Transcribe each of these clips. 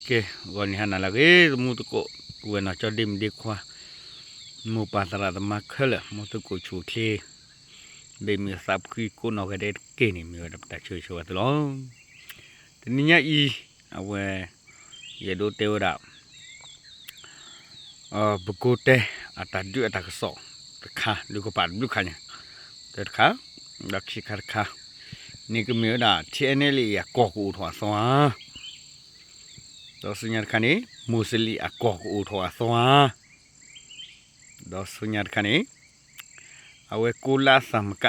ke goni hana lagi mu tu ko wena cho dim di kwa mu pa tara da ma khale mu tu ko chu the be mi sap ki ko no ga de ke ni mi da ta chu chu wa lo ti ni nya i awe ye do te wa a bu ko te ata du ata ka so ta kha du ko pa du kha nya ta kha da chi kha kha ni ko mi da ti ne li ya ko ko thwa so တော့စညာခဏနေမူစလီအကောကိုထောအသွာတော့စညာခဏနေအဝဲကူလာသမ်က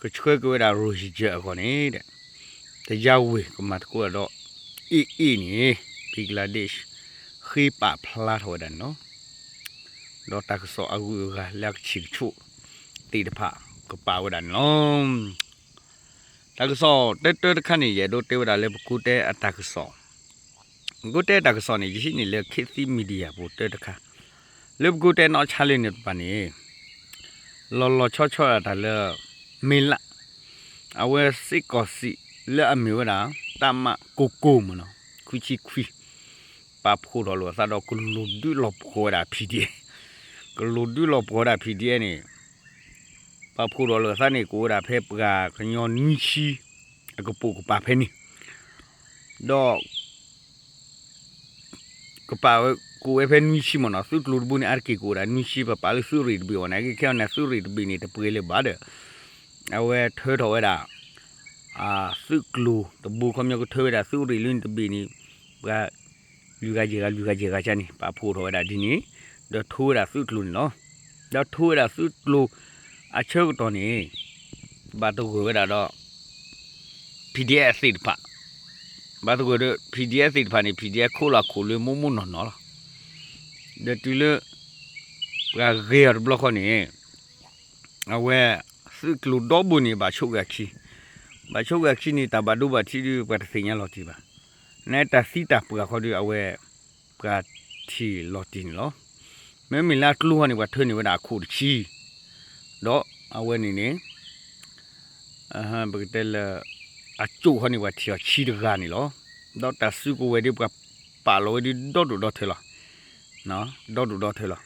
ကချွေကိုရာရူရှိကြကောနေတဲ့တရားဝေကမတ်ကိုတော့အီအီနေဘင်္ဂလားဒေ့ရှ်ခိပါဖလာထောဒန်နော်တော့တက်ဆောအကူကလက်ချစ်ချုတီတဖကပါဝဒန်နော်တက်ဆောတက်တက်ခဏနေရတော့တေဝဒါလေကူတဲအတက်ဆော กูเตดักสอนยี่สินี่เลือกคิดซีมีเดียบูเตดค่ะเลือกกูเตนอชาเลนปานี้ลอลอช่อช่อแต่เลือกมิละเอาเวสิกอสิเลือกมิวนะตามมาโกโก้มันเนาะคุชิคุยปาพูดหลัวซาดอกุลุดุลอบโคดาพีเดียกุลุดุลอบโคดาพีเดียนี่ปาพูดหลัวซานี่กูดาเพปกาขยอนนิชีกระปูกปาเพนี่ดอก we thö tho da a su klu to bu khom yo ko thö da su ri lin te bi ni ga yu ga ji ga yu ga ji ga cha ni pa phu tho da di ni de thu da su klu no da thu da su klu a chö to ni ba to ko da do PDF စစ်ပါ ဘာတကိုဒ PDF စိတ်ဖာနေ PDF ခိုးလာခိုးလွေမုံမုံနော်နော်ဒတူလကဂေရဘလခနေအဝဲစကလူတော့ဘူးနေပါချုပ်ရချီဘာချုပ်ရချီနေတာဘာဒုဘာချီဒီပတ်စင်ရလော်တီပါနေတာစီတာပကခေါ်ဒီအဝဲပကချီလော်တင်လောမဲမီလာကလူဟနေဘာထွနေဝဒါခုချီတော့အဝဲနေနေအဟံဘကတဲလာအကျိုးဟနေဝတ်ချီချီဒဂာနီလော ဒေါက်တာစုကိုဝဲဒီပပါလိုဒီဒေါက်ဒူဒေါက်ထဲလာနော်ဒေါက်ဒူဒေါက်ထဲလာ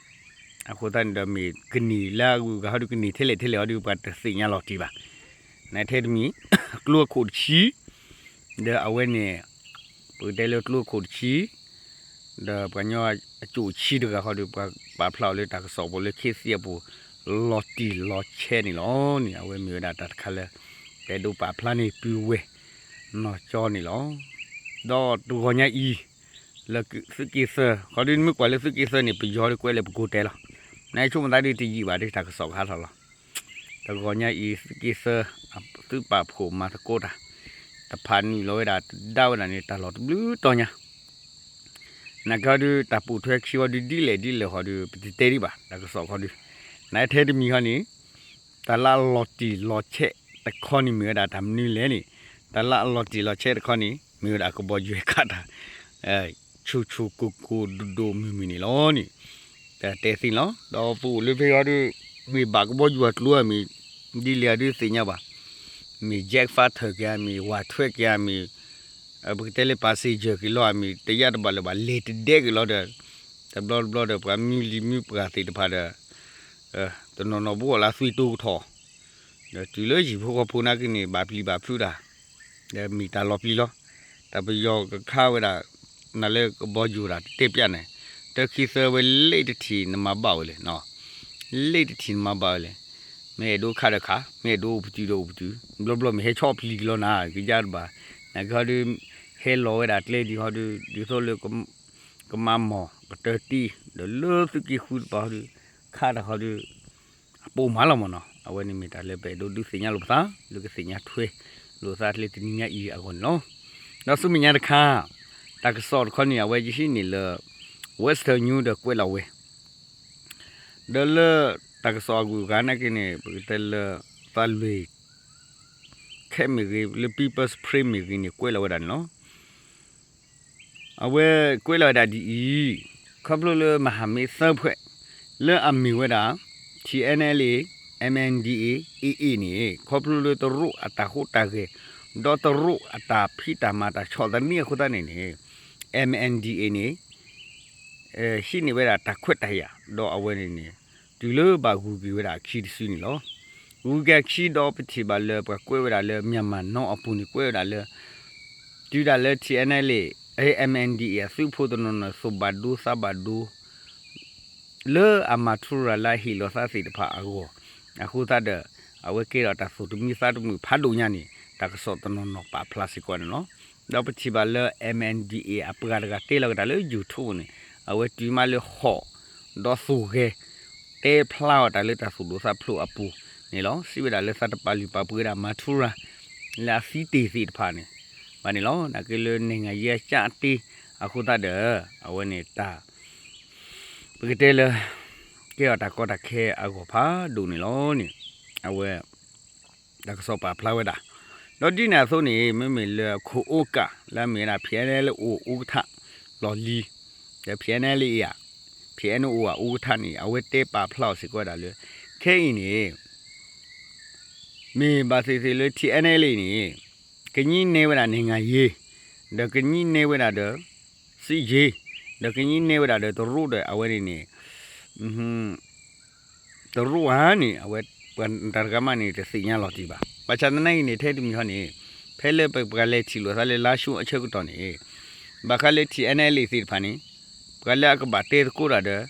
အခုတန်ဒမီကနီလာကူကဟာဒူကနီထဲလေထဲလေဟာဒူပတ်စညာလော်တီပါနိုင်ထဲဒမီကလူခုချီဒါအဝဲနေပူတဲလကလူခုချီဒါပညောအကျိုးချီဒကဟာဒူပပါဖလောက်လေတာဆောဘလေခေစီယပူလော်တီလော်ချဲနီလောနီအဝဲမြေဒါတတ်ခလဲแต่ดูป่าพลานี่ปิวเว ดอตัวหัวใหอีแล้วสกีเซอร์เขาดิ้นมือกว่าเลยสกีเซอร์นี่ไปย้อนกล้วยเลยไปกูเตะละในช่วงนั้นดีที่ยี่บาทได้ถักสองห้าเท่าละแต่กอนเนี่ยอีสกีเซอร์ซื้อปลาผมมาตะโกดอะต่พันนี่ร้อยดาดาวนั่นนี่ตลอดบลื้อตัวเนี้ยนักเขาดูตะปูทวกชีวดูดีเลยดีเลยเขาดูปฏิเตรีบ่ะถักสองเขาดูในเทศมีเขานี่ตะละลอตีลอเชะตะข้อนี้เมื่อดาทำนี่เลยนี่ตะละลอตีลอเชะตะข้อนี้ တခေါနီမြေတာတမနီလဲနီတလာလော်တီလော်ချဲတခေါနီမြေတာကဘောကျွေခတာအဲချူချူကူကူဒူဒူမီမီနီလောနီတဲတဲစီလောတော့ပူလေဖေရဒူမီဘာကဘောကျွတ်လူအမီဒီလျာဒူစညာပါမီဂျက်ဖတ်ထကမီဝါထွက်ကမီအဘကတဲလေပါစီဂျကီလောအမီတရတဘလဘလေတဒက်ကလောတဲ့တဘလဘလတဲ့ပမီလီမီပရာတီတဖာတဲ့အဲတနော်နော်ဘောလာဆွီတူထောဒီလိုကြီးဖို့ကဖုနာကိနေဘာပလီဘာဖူတာဒါမီတာလော်ပလီလော တပယောခါဝဒနလေဘောဂျူရာတေပြနေတခိဆဝလေတတီနမဘောလေနော်လေတတီနမဘောလေမဲဒိုခါရခါမဲဒိုပတီဒိုပတီဘလဘလမဲချောပလီလောနာကြကြဘာနဂါဒီဟဲလောဝဒတ်လေဒီဟောဒီဒီဆိုလေကကမမောပတတီဒလောစကီခူပါဒီခါရဟောဒီပုံမလာမနော်အဝဲနိမီတာလေပဲဒိုဒုစညာလို့ပါလူကစညာထွေးလူစားလေတင်ညာဤအကောနော်နော nó xuống mình nhà được ha ta cái sọt con nhà về chỉ nỉ lờ western new được quê là quê đó lờ ta cái sọt của cái này cái này cái lờ ta lười khe mình cái lờ people's frame mình cái này quê là quê đàn nó à quê quê là đàn gì không lơ lơ mà hàm mi sơ phệ lơ âm mi quê đó TNLA MNDA EE นี่ครบรู้เลยตัวรู้อัตราหูตาเก ဒေါ်တရုအတာဖိတာမာတာချော်တနီခုဒနေနေ MNDA နေအဲရှိနေဝဲတာတခွတ်တရတော့အဝဲနေနေဒီလိုပါဂူကီဝဲတာခီတစီနေလောဂူကခီတော့ပတိပါလေပကွဲဝဲတာလေမြန်မာနော်အပူနေကွဲဝဲတာလေဒီတာလေ TNL AMNDA စုဖို့တနော်ဆိုဘဒူဆဘဒူလေအမထူရလာဟီလောစာစီတဖာအကောအခုသတဲ့အဝဲကေရတာဆိုတူမီစာတူမီဖတ်လို့ညနေ တကစောတနော်နော်ပါပလတ်စကောနော်တော့ပတိပါလေ MNDA အပကားကတေလောက်တာလေ YouTube နေအဝဲတီမလေဟောတော့ဆူခဲတေဖလောက်တာလေတဆူလို့စာဖလို့အပူနေလောစီဝဲတာလေစတ်ပါလီပါပူရာမထူရာလာစီတေစီတဖာနေဘာနေလောနာကလေနေငါရဲ့ချတီအခုတတဲ့အဝဲနေတာပကတေလေကေရတာကောတာခဲအကောဖာဒူနေလောနေအဝဲတကစောပါဖလာဝဲတာ တော့ဒီနာဆိုနေမမေလေခိုအိုကာလာမေနာဖျဲလဲလို့အိုဥထလော်လီတဲ့ဖျဲနေလေးရဖျဲနိုးကဥထနေအဝဲတေးပါဖလောက်စီကွက်တာလေခဲရင်နေမေဘာစီစီလေတီအန်အလေးနေကကြီးနေဝတာနေငါရေးဒကကြီးနေဝတာဒစီဂျေဒကကြီးနေဝတာဒတရုတဲ့အဝဲနေနေอืมတရုဟာနေအဝဲပန်တရကမနေတစီညာလော်တီပါ ပချန်နိုင်နေထဲတူမီဟောနေဖဲလေပကလေးချီလို့ဆာလေလာရှုအချက်ကတော့နေဘာခလေးတီအန်အလေးစီဖာနေပကလေးကဘာတေကိုရတဲ့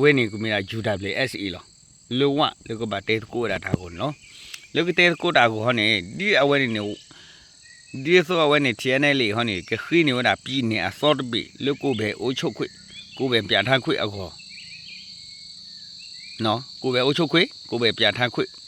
ဝဲနေကူမီယာ UWSE လောလောဝလေကဘာတေကိုရတာကိုနော်လေကတေကိုတာကိုဟောနေဒီအဝဲနေဒီဆိုအဝဲနေ TNL ဟောနေကခိနေဝတာပြည်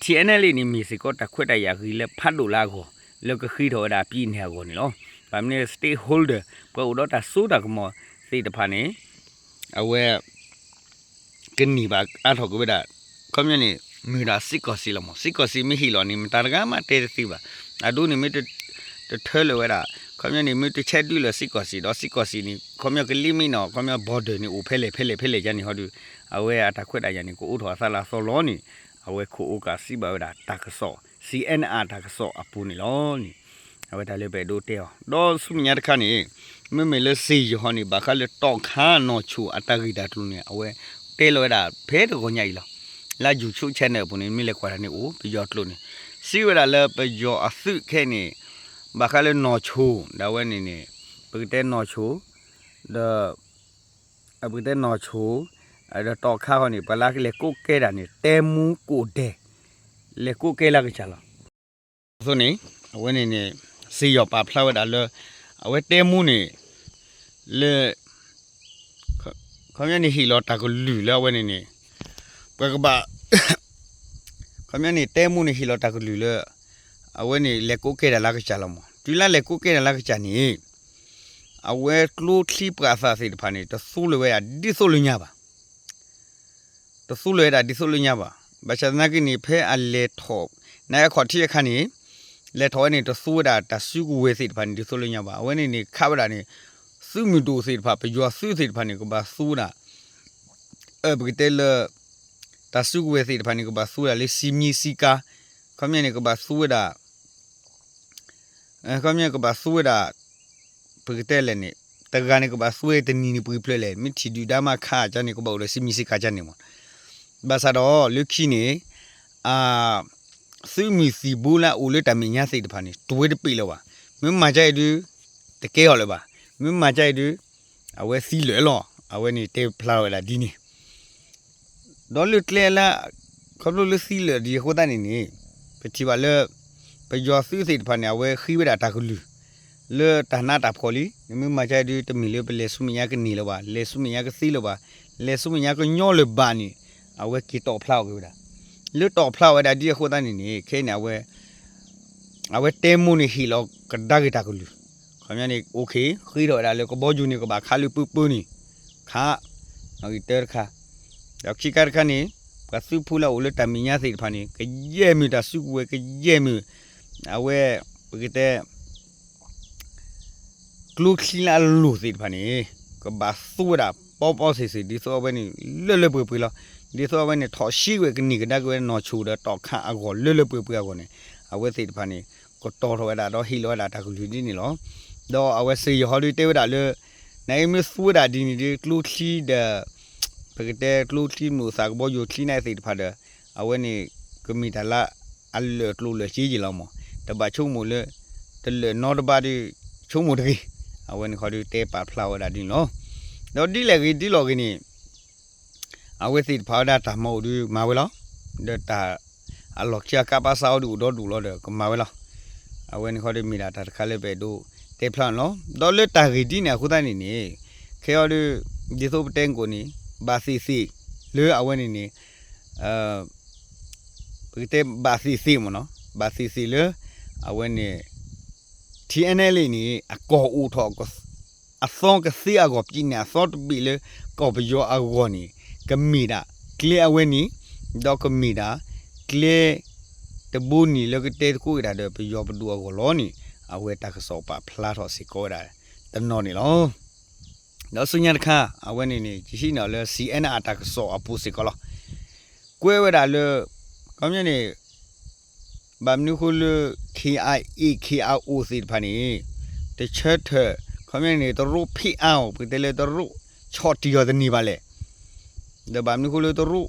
ဆိုလူဤအဝဲနေပကြောမီကြီးနေ SAC မီကြီးနေဘာစီစီလေတခွတ်တရလာကိုကိုဖတ်တို့ခမနီတလာလူဝဲနေမိတာဝဲပြည်နေလောအခုတည်းနေဘာစီလေစီကောစီနာတခီလောပြည်နေဒကပတီဝဲတာတတူတရလောနေအဝဲနေနေခိုအိုကစီဝဲတယ်နော်တော့ခိုအိုကစီဝဲတာနေခုတည်းနေနေစီဝဲတာလေ MN TNL နေမီစီကောတခွတ်တရခီလေဖတ်လို့လာကိုလောကခီတော်တာပြည်နေကိုနေလောဗာမနေ stay holder ပေါ်တော့တာဆိုတာကမောစိတ်တဖာနေအဝဲကင်းနီပါအထောက်ကဝဲတာခမနေမီရာစစ်ကောစီလမစစ်ကောစီမီဟီလောနေမတာကမတဲစီပါအဒုနေမီတတထဲလဝဲတာခမနေမီတချက်တူလစစ်ကောစီတော့စစ်ကောစီနီခမကလီမီနော်ခမဘော်ဒနေဦးဖဲလေဖဲလေဖဲလေကြနေဟောတူအဝဲအတခွတ်တာရနေကိုဥထောဆလာဆောလောနီ အဝဲခိုအိုကစီပါဝဲတာတကဆော CNR တကဆောအပူနေလောနီအဝဲဒါလေးပဲဒိုတဲတော့ဆုမြတ်တခါနေမမေလစီယဟောနီဘာခလေတော့ခါနော်ချူအတဂိတာတူနေအဝဲတဲလောတာဖဲတကိုညိုင်လောလာဂျူချူချန်နယ်ပုန်မိလေကွာနေအိုပြကြောတလို့နေစီဝဲတာလဲပြကြောအသုခဲနေဘာခလေနော်ချူဒါဝဲနေနေပကတဲနော်ချူဒါအပကတဲနော်ချူ အဲ့တော့ခါခေါနေပလာကလေကိုကဲတာနေတဲမူကိုတဲလေကိုကဲလာကချလာဆိုနေအဝဲနေနေစီရောပါဖလာဝဲတာလဲအဝဲတဲမူနေလေခမရနေဟီလောတာကိုလူလာဝဲနေနေပကဘာခမရနေတဲမူနေဟီလောတာကိုလူလာအဝဲနေလေကိုကဲတာလာကချလာမဒီလာလေကိုကဲတာလာကချနေအဝဲကလိုခလီပကာစာစီတဖာနေတဆူလွဲရဒီဆူလူညာပါ တဆူလွဲတာဒီဆူလူညာပါဘာချနာကိနေဖဲအလေထော့နိုင်ခေါ်တိရခဏီလေထောနေတဆူတာတဆူကူဝဲစီတဖာနေဒီဆူလူညာပါအဝဲနေနေခါပတာနေစုမီတိုစီတဖာပယောဆူစီတဖာနေကဘာဆူနာအဘဂတဲလတဆူကူဝဲစီတဖာနေကဘာဆူရလေစီမီစီကာခမနေကဘာဆူတာအဲခမနေကဘာဆူတာပကတဲလည်းနေတကနေကဘာဆွေတနီနီပူပလဲလေမိတီဒူဒါမခါကြနေကဘောလေစီမီစီခါကြနေမ ဘာသာတော့လူခီနေအာစီမီစီဘူလာဦးလေတမင်ညာစိတ်တဖာနေဒွေးတပိလောပါမင်းမကြိုက်ဒူတကဲရောလေပါမင်းမကြိုက်ဒူအဝဲစီလေလောအဝဲနေတေဖလာဝဲလာဒီနေဒေါ်လူကလေလာခဘလူစီလေဒီခိုတနေနေပတိပါလေပယောစီစိတ်တဖာနေအဝဲခီဝဲတာတကလူလေတနာတာဖော်လီမမကြိုက်ဒီတမီလေပလေဆုမညာကနေလောပါလေဆုမညာကစီလောပါလေဆုမညာကညောလေဘာနီ အဝဲကီတော့ဖလောက်ကြတာလေတော့ဖလောက်ဝဲတာဒီခိုတန်းနေနေခဲနေဝဲ အဝဲတဲမှုနေဟီလောကဒါဂီတာကလူခမညာနေโอเคခီတော့ဒါလေကဘောဂျူနေကဘာခါလူပူပူနီခါနော်ဒီတဲခါတော့ခိကာခါနေကစုဖူလာဦးလတမီညာစိတ်ဖာနေကကြဲမီတာစုကွယ်ကကြဲမီအဝဲပကတဲ့ကလူခီလာလူစိတ်ဖာနေ ကဘာစုရပေါပေါစီစီဒီဆိုဘဲနေလွတ်လွတ်ပွေပွေလောဒီဆိုဘဲနေထော်ရှိဝဲကနီကဒါကွယ်နော်ချူတော့တော့ခါအကောလွတ်လွတ်ပွေပွေအကောနေအဝဲစိတ်ဖာနေကိုတော်တော်ဒါတော့ဟီလောဒါတကူလူဒီနေလောတော့အဝဲစီဟော်ဒီတေဝဒါလေနိုင်မစူဒါဒီနီဒီကလူခီဒါပကတဲ့ကလူခီမူစာကဘောယိုခီနိုင်စိတ်ဖာဒါအဝဲနေကမီတလာအလကလူလေချီကြီးလောမတဘချုံမူလေတလေနော်တဘာဒီချုံမူတကြီး အဝဲနေခေါ်ဒီတေပါဖလာဝဒါဒီလောတော့ဒီလေကြီးဒီလောကင်းနီအဝဲစိတ်ဖာဒါတမောဒီမာဝဲလောဒတာအလောချာကပါဆောဒူတော့ဒူလောဒကမာဝဲလောအဝဲနေခေါ်ဒီမီလာတာတခါလေပဲတို့တေဖလန်လောတော့လေတာဂီဒီနေခုတိုင်းနေနေခေော်ဒီဒီဆိုပတဲ့ကိုနီဘာစီစီလေအဝဲနေနေအာပကတဲ့ဘာစီစီမနော်ဘာစီစီလေအဝဲနေ TNL နေအကောဦးထောကအစောကစီအကောပြင်းနေစောတပီလေကောပယောအကောနီကမီတာကလီအဝဲနီဒေါကမီတာကလီတဘူနီလကတဲ့ကိုရတဲ့ပယောပဒူအကောလောနီအဝဲတကစောပါဖလာတော့စီကောတာတနော်နီလောတော့စညာတခါအဝဲနေနေကြရှိနော်လေ CNR တကစောအပူစီကောလောကွဲဝဲတာလေကောင်းမြနေ ဘာမနုခုလ KIA KRO စီဖာနေတချက်ထခမနေတရုဖိအောင်ပတလေတရုချော့တီရတဲ့နေပါလေဒဘာမနုခုလတရု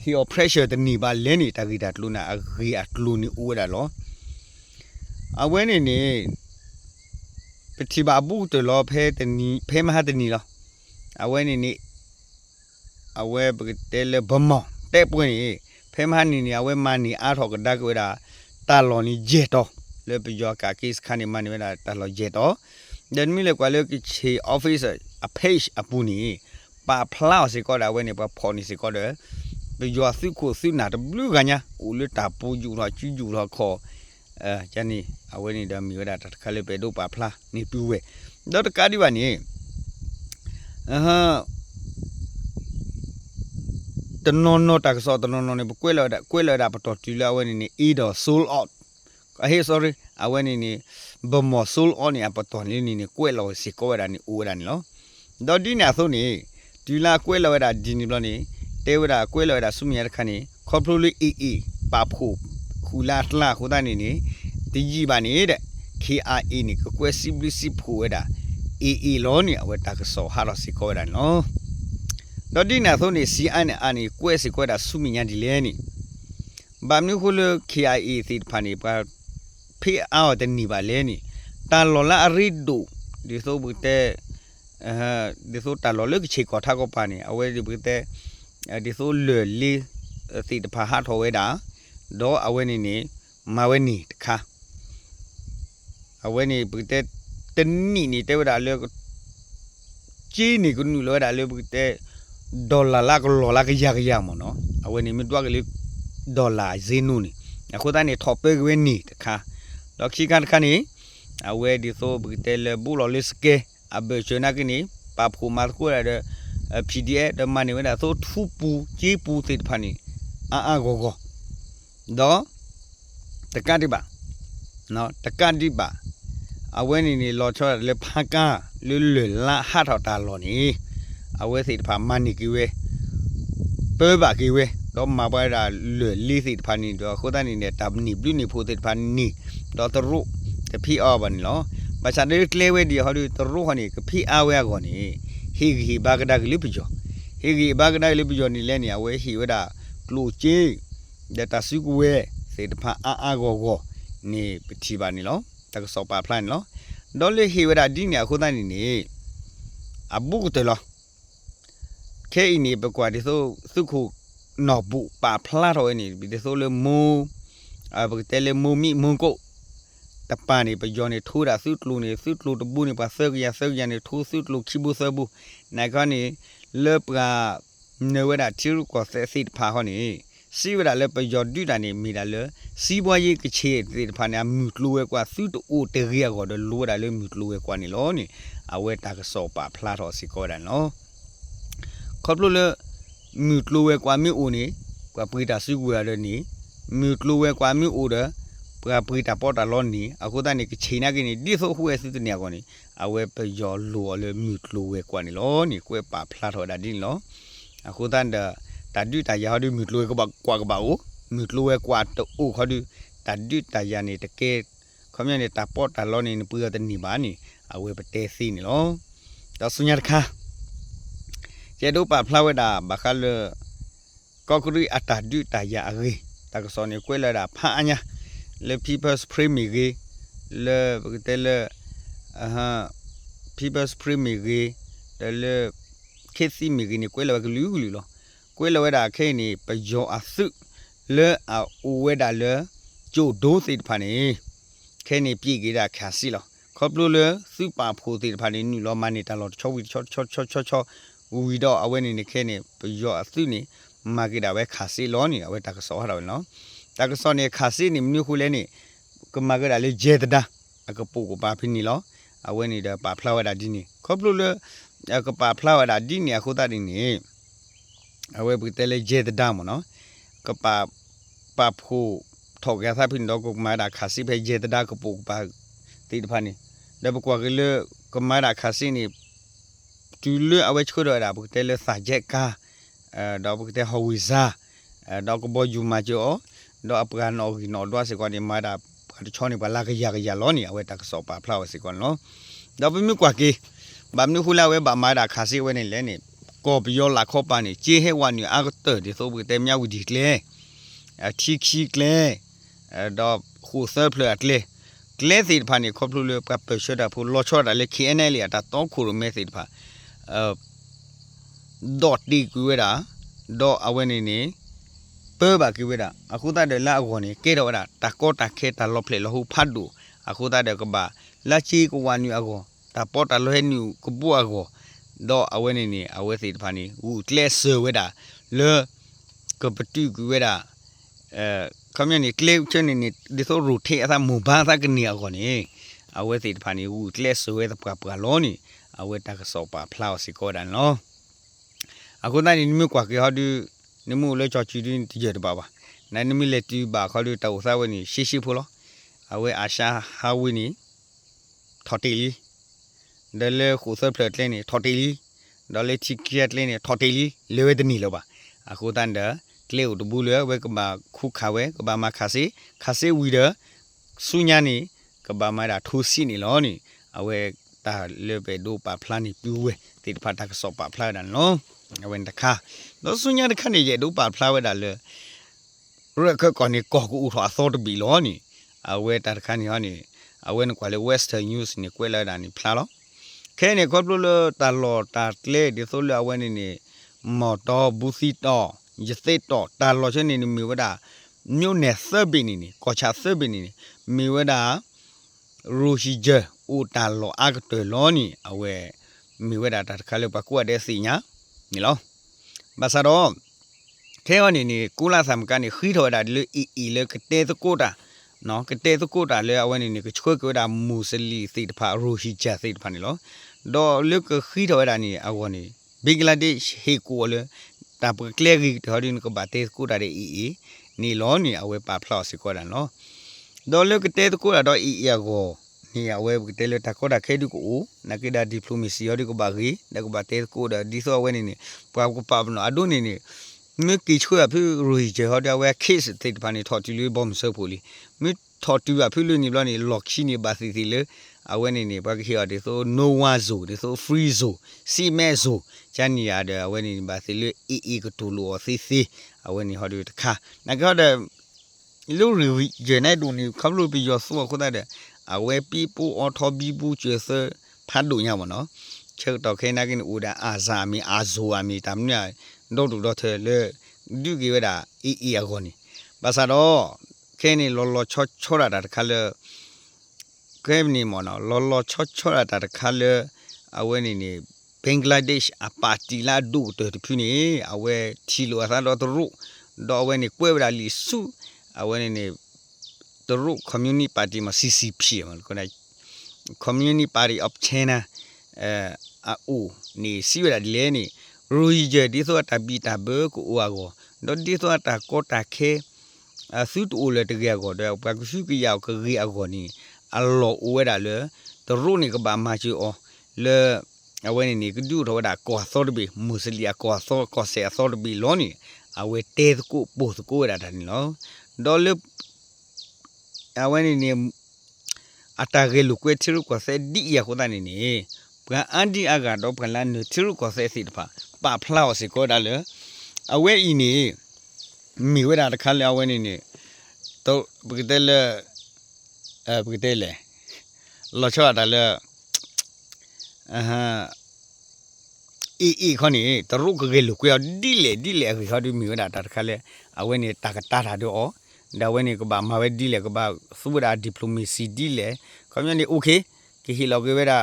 ဟီယော pressure တဲ့နေပါလဲနေတာဂီတာတလူနာအဂီအတလူနေဦးရလောအဝဲနေနေပတိဘာဘူးတလောဖဲတနီဖဲမဟာတနီလောအဝဲနေနေအဝဲပတဲလေဘမောတဲ့ပွင့်ဖဲမဟာနေနေအဝဲမနီအားထော်ကဒကွေတာ ta lo ni je to le bi yo ka case khani mani wala ta lo je to then mi le kwa le ki che office a page a pu ni pa phla se ko da we ni pa pho ni se ko de bi yo su ko su na de blu ga nya u le ta pu ju ro chu ju ro kho အဲဂျန်နီအဝဲနေတာမီဝဒတခါလေးပဲတို့ပါဖလားနေပြူဝဲတော့တကားဒီပါနေအဟ တနော်နော်တကစောတနော်နော်နေကွဲလာတာကွဲလာတာပတော်တူလာဝဲနေနေ either soul out အဟေး sorry အဝဲနေနေဘမော soul on နေပတော်နေနေကွဲလာစီကွဲတာနေဦးတာနေလောတော့ဒီနာဆိုနေဒီလာကွဲလာတာဒီနေဘလနေတဲဝတာကွဲလာတာစုမြရခဏနေ corporally ee ပါဖို့ခူလာတလာခုတာနေနေဒီကြီးပါနေတဲ့ KRA နေကွဲစီဘလစီဖို့ဝဲတာ ee လောနေအဝဲတကစောဟာရစီကွဲတာနော် တော့ဒီနာဆိုနေစီအန်အန်နီကွဲစီကွဲတာစုမြညာဒီလဲနေဘာမျိုးခုလ KIA စီဖာနေပါဖေးအော်တနီပါလဲနေတာလော်လာအရီဒိုဒီဆိုဘူးတဲ့အဲဒီဆိုတာလော်လကချေကောထားကောပါနေအဝဲဒီဘူးတဲ့ဒီဆိုလေလီစီတဖာဟာထော်ဝဲတာတော့အဝဲနေနေမဝဲနေတခါအဝဲနေဘူးတဲ့တနီနေတဲ့ဝဒါလေကြီးနေကနူလောဒါလေဘူးတဲ့ ဒေါ်လာလာကလော်လာကရကရမနော်အဝယ်နေမြတော့ကလေးဒေါ်လာဈေးနုန်အခုတန်းနေထော်ပဲကွေးနေတခါတော့ခိကန်ခါနေအဝယ်ဒီဆိုဘီတဲလဘူလော်လစ်ကေအဘေချနာကနေပပခုမာကိုရတဲ့ PDF ဒမနီဝဲဒါဆိုထူပူကြီးပူစစ်ဖာနေအာအာဂောဂောတော့တကတိပါနော်တကတိပါအဝဲနေနေလော်ချောလေဖာကာလွလွလာဟာထော်တာလော်နေ အဝဲစိတ်တဖာမန်နီကီဝဲပဲပါကီဝဲတော့မပါတာလွလီစိတ်တဖာနီတော့ခိုးတန်နေတဲ့တပ်နီဘလူနီဖိုစိတ်တဖာနီတော့တရုတဖီအော်ဘန်လောဘာချာဒေကလေဝဲဒီဟောဒီတရုဟနီကဖီအဝဲကောနီဟီဂီဘာဂဒါကလိပကျော်ဟီဂီဘာဂဒါကလိပကျော်နီလဲနေအဝဲဟီဝဲတာကလိုချေဒတာစုကွဲစိတ်တဖာအာအာကောကောနေပတိပါနီလောတကစောပါဖလိုင်းလောဒေါ်လေဟီဝဲတာဒီနေခိုးတန်နေနေအဘုကတလော ခဲအင်းနေပကွာဒီဆိုစုခုနော်ဘူပါဖလာတော့နေဒီဆိုလေမူအဘတဲလေမူမီမုန်ကိုတပန်နေပယောနေထိုးတာစုတလူနေစုတလူတပူနေပါဆက်ကရဆက်ရနေထိုးစုတလူခိဘူးဆဘူးနိုင်ကနေလေပကနေဝဒတီရကိုဆက်စစ်ဖာဟောနေစီဝဒါလေပယောဒူတာနေမီဒါလေစီဘွားရေးကချေတေဖာနာမြူတလူဝဲကွာသူ့တူတေရီယာကောဒလူဒါလေမြူတလူဝဲကွာနေလောနေအဝဲတာကစောပါဖလာတော်စီကောဒန်နော် ခေါပလိုလေမြူတလူဝဲကွာမြူအိုနေကွာပရိတာစီကူရတဲ့နေမြူတလူဝဲကွာမြူအိုတဲ့ပကပရိတာပေါ်တာလောနေအခုတည်းနေကချေနာကနေဒီဆိုဟွဲစစ်တနေကောနေအဝဲပယောလောလေမြူတလူဝဲကွာနေလောနေကွဲပါဖလာတော်ဒါဒီလောအခုတည်းတာဒူတာယာဒူမြူတလူဝဲကွာကွာကပါဦးမြတ်လွယ်ကွာတူခါဒူတဒူတယာနေတကဲခမရနေတာပေါ်တာလောနေပူရတဲ့နေပါနေအဝဲပတဲစီနေလောတော့ဆုညာတခါ ကျေဒိုပါဖလာဝဲတာဘခါလကောကရီအတာဒူတယာအေတကစောနေကွဲလာတာဖာအညာလေ people's premier လေဘကတဲလေအဟာ people's premier တယ်လေခေစီမီကနေကွဲလာကလူကလူလောကွဲလာဝဲတာခဲနေပယောအစု le a o we da le jo do se de phane khe ni pi ge da kha si lo kho plo le su pa pho se de phane ni lo ma ni ta lo cho wi cho ဝီတော့အဝဲနေနေခဲနေပြီးတော့အသူနေမာကီတာပဲခါစီလောနေတာပဲတကဆောဟာတော့နော်တကဆောနေခါစီနေမြို့ခုလဲနေကမာကီတာလေဂျေတဒါအကပူကပါဖိနီလောအဝဲနေတော့ပါဖလာဝဒါဒီနေခေါပလူလအကပါဖလာဝဒါဒီနေခုတာဒီနေအဝဲပိတဲလေဂျေတဒါမနော်ကပါပါဖူထောက်ကသဖိန်တော့ကမာတာခါစီပဲဂျေတဒါကပူကပါတိတဖာနေဒါဘကွာကလေကမာတာခါစီနေ တူလအဝဲချိုတော့တာဘုတဲလစာဂျက်ကာအဲတော့ဘုတဲဟဝီဇာအဲတော့ကဘောယူမာကျော်တော့အပကန်နော်ကီနော်တော့စကောဒီမာဒါတချောနေပါလာကရကရလောနေအဝဲတက်ဆောပါဖလာဝစကောနော်တော့ဘမြကွာကေဘာမြခုလာဝဲဘာမာဒါခါစီဝဲနေလဲနေကောပယောလာခောပါနေကျေဟဲဝါနီအာကတဒီဆိုဘတဲမြဝဒီကလေအချီခီကလေအဲတော့ခုဆပ်ဖလက်လေကလေစီဖာနေခေါပလူလပပရှဒါဖူလောချောဒါလေ KNL ရတာတော့ခုရမဲစီဖာ အဲဒေါ်တီကွေးတာဒေါ်အဝဲနေနေပေဘာကွေးတာအခုတတဲ့လာအခေါ်နေကေတော့တာတကောတခဲတာလော့ဖလေလဟုဖတ်ဒူအခုတတဲ့ကဘာလာချီကဝါနီအခေါ်တာပေါ်တာလွဲနူကပူအခေါ်တော့အဝဲနေနေအဝဲစီတဖာနေဝူကလဲဆဝဲတာလေကပတူကွေးတာအဲခမနီကလေချနေနေဒီဆိုရူထေအသာမူဘာသာကနေအခေါ်နေအဝဲစီတဖာနေဝူကလဲဆဝဲတပကပကလောနေ အဝဲတကစောပါဖလောက်စီကောဒန်လောအခုတိုင်းနိမကွာကေဟာဒီနိမလေချောချီ din တကြတပါပါနိုင်နိမလေတီပါခေါ်လို့တောက်စားဝဲနေရှိရှိဖို့လောအဝဲအာရှာဟာဝီနီထော်တီလီဒလေခုဆပ်ဖလက်လင်းနေထော်တီလီဒလေချီကရက်လင်းနေထော်တီလီလေဝဲတနီလောပါအခုတန်ဒကလေတဘူးလေဝဲကဘာခုခါဝဲကဘာမခါစီခါစီဝီဒဆူညာနီကဘာမရာထူစီနီလောနီအဝဲ တာလေပဲဒိုပါဖလာနီပြူဝဲတိတဖတာကစောပါဖလာဒန်လောအဝဲတခါတော့ဆူညာတခါနေရဲ့ဒိုပါဖလာဝဲတာလေရကကောနီကောကူထွာသောတဘီလောနီအဝဲတာတခါနီဟောနီအဝဲနကွာလေ western news နီကွဲလာတာနီဖလာလောခဲနေကောပလိုတာလောတာလေဒီဆိုလအဝဲနေနေမော်တော်ဘူစီတော်ယသိတော်တာလောချနေနေမီဝဒမြို့နယ်ဆပ်ဘင်းနေကောချာဆပ်ဘင်းနေမီဝဒရူရှိဂျ အိုတာလောအကတေလောနီအဝဲမီဝဒတာခါလေပကွတ်တဲ့စီညာနီလောဘာသာတော့ခဲဝနေနေကုလာသမ်ကနေခီထော်တာလေအီအီလေကတဲ့သကိုတာနော်ကတဲ့သကိုတာလေအဝဲနေနေကချွေကွတာမူစလီစိတဖာရူရှိဂျစိတဖာနီလောတော့လေကခီထော်တာနေအဝနေဘင်္ဂလားဒေ့ရှ်ဟေကိုလေတာပကလေဂီတော်ဒီနကဘာတေကူတာရဲ့အီအီနီလောနီအဝဲပါဖလော့စီကောတာနော်ဒေါ်လကတေကူတာတော့အီအီကို နီအဝဲကတေလတာကောတာခဲဒီကိုနကိဒါဒီပလိုမစီယောဒီကိုဘာဂီဒကဘာတေကူတာဒီဆိုဝဲနေနေပွားကိုပါဘနော်အဒိုနေနေမကီချွေဖူရူဂျေဟော်ဒါဝဲခေစ်တေပနီထော်တီလူဘုံဆောပူလီမထော်တူဖူလူနီဘလနီလော့ချီနီဘာစီစီလေအဝဲနေနေဘာခိရဒီဆို no one zo ဒီဆို free zo စီမဲ zo ချန်နီရတဲ့အဝဲနေဘာစီလေအီအီကတူလိုစီစီအဝဲနေဟောဒီတခါနကောတဲ့လူရီဂျေနေဒူနီခပ်လို့ပြီးရဆိုခုတဲ့ အဝဲပီပူအော်ထော်ဘီပူကျေစဖတ်လို့ရပါနော်ချက်တော့ခဲနာကင်းဦးတာအာဇာမီအာဇိုအမီတမ်းညတော့တူတော့ထဲလေဒုကေဝဒါအီအီအကောနီဘာသာတော့ခဲနေလောလောချောချောရတာတခါလေကဲမနီမနော်လောလောချောချောရတာတခါလေအဝဲနေနေဘင်္ဂလားဒေ့ရှ်အပါတီလာဒုတတဖြူနေအဝဲချီလိုအသာတော့သူတော့ဝဲနေကွဲဝလာလီစုအဝဲနေနေသူ တို့ community party မှာ CCP မှာကိုနိုင် community party of china အဲအိုနေစီဝလာဒီလဲနေရူဂျယ်ဒီဆိုတာဘီတာဘကိုအိုအကောတော့ဒီဆိုတာကောတာခဲအစုတူလေတကယ်ကောတော့ပကစုကရောက်ခရီအကောနီအလောအိုဝဲတာလေသူတို့နေကဘာမှချီအောလေအဝဲနေနေကဒူတော့ဒါကောသောတဘီမွ슬လီယာကောသောကောဆေသောတဘီလောနီအဝဲတဲကိုပို့ကိုရတာနီလောဒေါ်လေ အဝဲနေနေအတာဂေလူကွေချီရုကောဆေဒီရခိုတာနေနေဘန်အန်ဒီအကတော့ဘလန်နချီရုကောဆေစီတဖာပါဖလောက်စီကောဒါလေအဝဲဤနေမိဝဲတာတခါလေအဝဲနေနေတော့ဘဂတဲလေအဲဘဂတဲလေလောချောတာလေအဟအီအီခနီတရုကကေလူကွာ ဒီလေဒီလေခါဒီမိဝဲတာတခါလေအဝဲနေတာကတာတာတော့ဒါဝဲနေကဘာမဝဲဒီလေကဘာစုဝဒါဒီပလိုမစီဒီလေကွန်မြူနီโอเคကေဟီလောကေဝဲတာ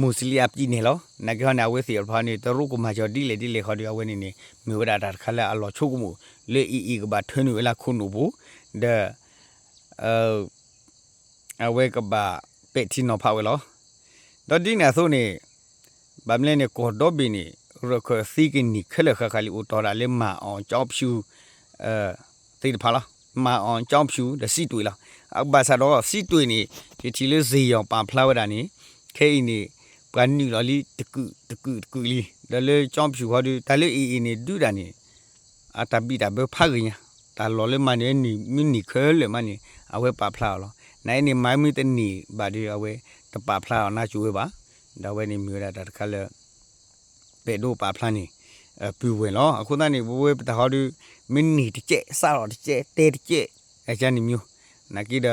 မူစလီအပ်နေလောနဂဟနာဝဲစီဖာနေတရုကမကျော်ဒီလေဒီလေခါဒီအဝဲနေနေမိဝဲတာတခါလေအလောချုပ်မှုလေအီအီကဘာထွန်းဝဲလာခုနုဘူးဒါအဲအဝဲကဘာเป็ดที่นอพาวလောดอดินะโซนี่บามเลนี่กอดอบบินี่ရခစီကနီခလခခလီဦးတော်လာလေမအောင်ကြောက်ဖြူအဲသိတယ်ဖလား မအောင်ကြောက်ဖြူတစီတွေ့လားအဘဆာတော့စီတွေ့နေဒီချီလေးဇေယောင်ပါဖလာဝဒနီခဲအင်းနေပန်နီလာလီတကူတကူတကူလီဒါလေကြောက်ဖြူဟောဒီဒါလေအီအီနေဒူဒါနေအတပိတာဘဖခင်ညာဒါလော်လေမနေနီမီနီခဲလေမနီအဝဲပါဖလာလောနိုင်နေမိုင်းမီတနီဘာဒီအဝဲတပါဖလာနာချူဝဲပါဒါဝဲနေမြူတာတခါလေပေတို့ပါဖလန်းနေအပြူဝင်လောအခုတန်းနေဘဝတဟောဒီ မင်းနီတကျက်စတော့တကျက်တဲတကျက်အချန်နီမျိုးနာကိဒ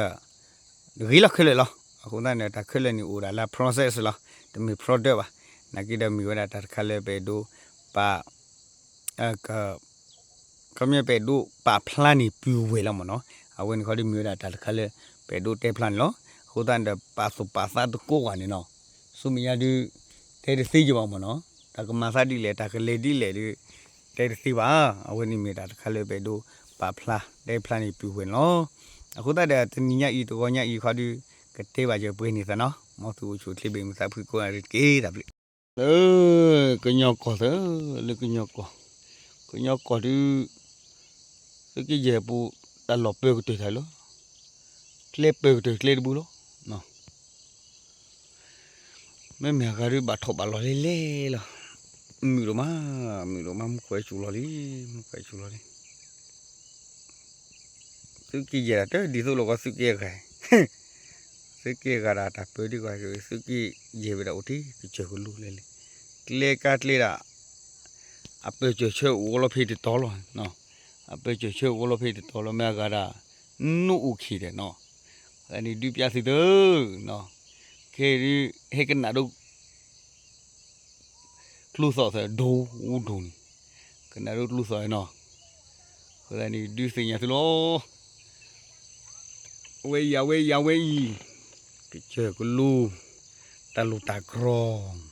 ရီလခလေလောအခုတန်းနေတာခလေနီဦးလာ process လောတမီ product ပါနာကိဒမီဝဒတာခလေပေတို့ပါအကကမြပေတို့ပါဖလန်းနေပြူဝဲလောမနော်အဝင်ခေါ်ဒီမီဝဒတာခလေပေတို့တဲဖလန်းလောခုတန်းတပါစပါစာတကိုကနေနော်စုမီယာဒီတဲတသိကြပါမနော်တာကမသတိလေတာကလေဒီလေဒီ တဲစီပါအဝနိမီတာတခါလေပဲတို့ပါဖလားတဲဖလားနေပြဝင်လောအခုတတဲ့တနိညာဤတောညာဤခါဒီကတေပါကြပွေးနေသနော်မောသူချို klippe မစဖူကိုရကေတာပလိလေကညောကောသလေကညောကောကညောကောဒီစကိကျေပူတလောပေကတေထိုင်လောကလေပေကတေကလေဘူးလောနော်မဲမြဂရီဘာထောပါလောလေလေလော mi lo ma mi lo ma mu kwai chu lo li mu kwai chu lo li su ki ya ta di so lo ko su ki ga su ki ga ra ta pe di ga su ki je be da uti ki che ko lu le le kle ka kle da a pe che che wo lo phi di to lo no a pe che che wo lo phi di to lo ma ga da nu u khi de no ani du pya si de no ke ri he ka na do လူဆော့ဆဲဒိုဦးဒုံကနရုလူဆော့နော်ခရနီဒီစင်ရသလိုဝေးရဝေးရဝေးကချေကလူတလူတာကရော